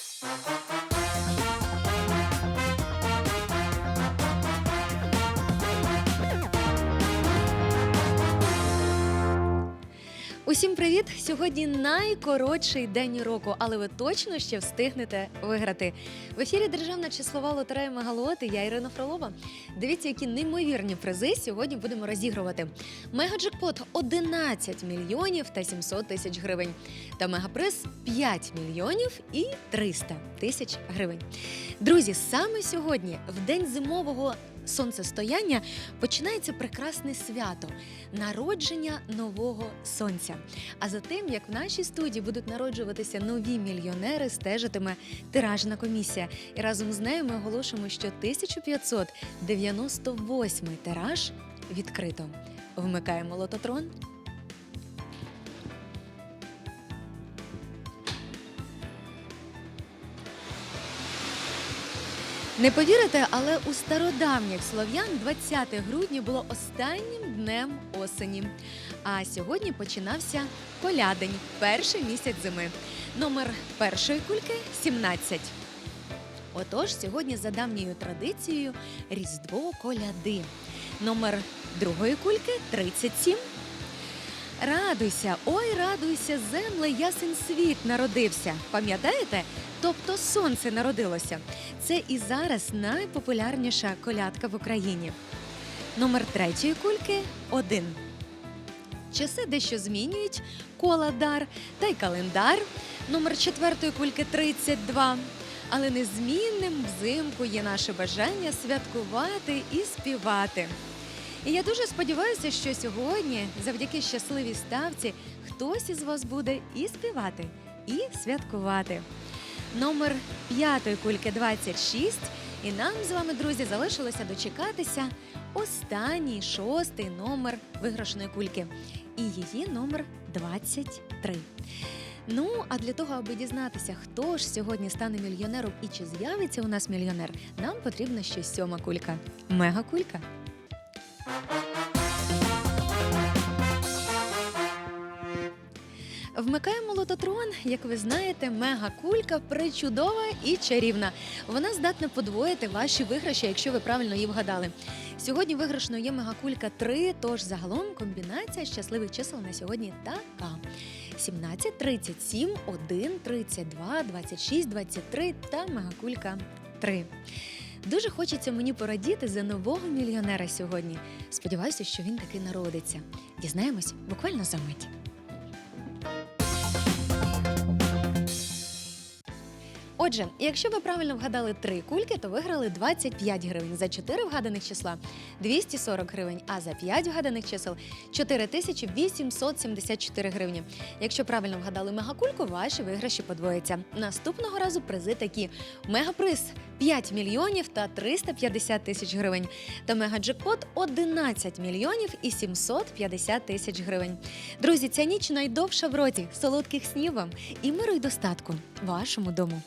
Música Усім привіт! Сьогодні найкоротший день року, але ви точно ще встигнете виграти. В ефірі Державна числова лотерея Мегалоти. Я Ірина Фролова. Дивіться, які неймовірні призи сьогодні будемо розігрувати. Мегаджекпот 11 мільйонів та 700 тисяч гривень. Та мегаприз 5 мільйонів і 300 тисяч гривень. Друзі, саме сьогодні, в день зимового сонцестояння, починається прекрасне свято народження нового сонця. А за тим, як в нашій студії будуть народжуватися нові мільйонери, стежитиме тиражна комісія. І разом з нею ми оголошуємо, що 1598 тираж відкрито. Вмикаємо лототрон. Не повірите, але у стародавніх слов'ян 20 грудня було останнім днем осені. А сьогодні починався колядень, перший місяць зими. Номер першої кульки 17. Отож, сьогодні за давньою традицією Різдво коляди. Номер другої кульки 37. Радуйся, ой, радуйся, земле, ясен світ народився. Пам'ятаєте? Тобто сонце народилося. Це і зараз найпопулярніша колядка в Україні. Номер третьої кульки один. Часи дещо змінюють кола дар та й календар. Номер четвертої кульки 32. Але незмінним взимку є наше бажання святкувати і співати. І я дуже сподіваюся, що сьогодні, завдяки щасливій ставці, хтось із вас буде і співати, і святкувати. Номер п'ятої кульки 26. І нам з вами, друзі, залишилося дочекатися останній шостий номер виграшної кульки. І її номер 23. Ну, а для того, аби дізнатися, хто ж сьогодні стане мільйонером і чи з'явиться у нас мільйонер, нам потрібна ще сьома кулька. Мегакулька. Вмикаємо лототрон, як ви знаєте, мегакулька причудова і чарівна. Вона здатна подвоїти ваші виграші, якщо ви правильно її вгадали. Сьогодні виграшною є мегакулька 3, тож загалом комбінація щасливих чисел на сьогодні така: 17, 37, 1, 32, 26, 23 та мегакулька 3. Дуже хочеться мені порадіти за нового мільйонера сьогодні. Сподіваюся, що він таки народиться. Дізнаємось буквально за мить. Отже, якщо ви правильно вгадали три кульки, то виграли 25 гривень. За 4 вгаданих числа 240 гривень, а за 5 вгаданих чисел 4874 гривні. Якщо правильно вгадали мегакульку, ваші виграші подвояться. Наступного разу призи такі: мегаприз 5 мільйонів та 350 тисяч гривень. Та мегаджекпот 11 мільйонів і 750 тисяч гривень. Друзі, ця ніч найдовша в році. Солодких снів вам і миру й достатку вашому дому.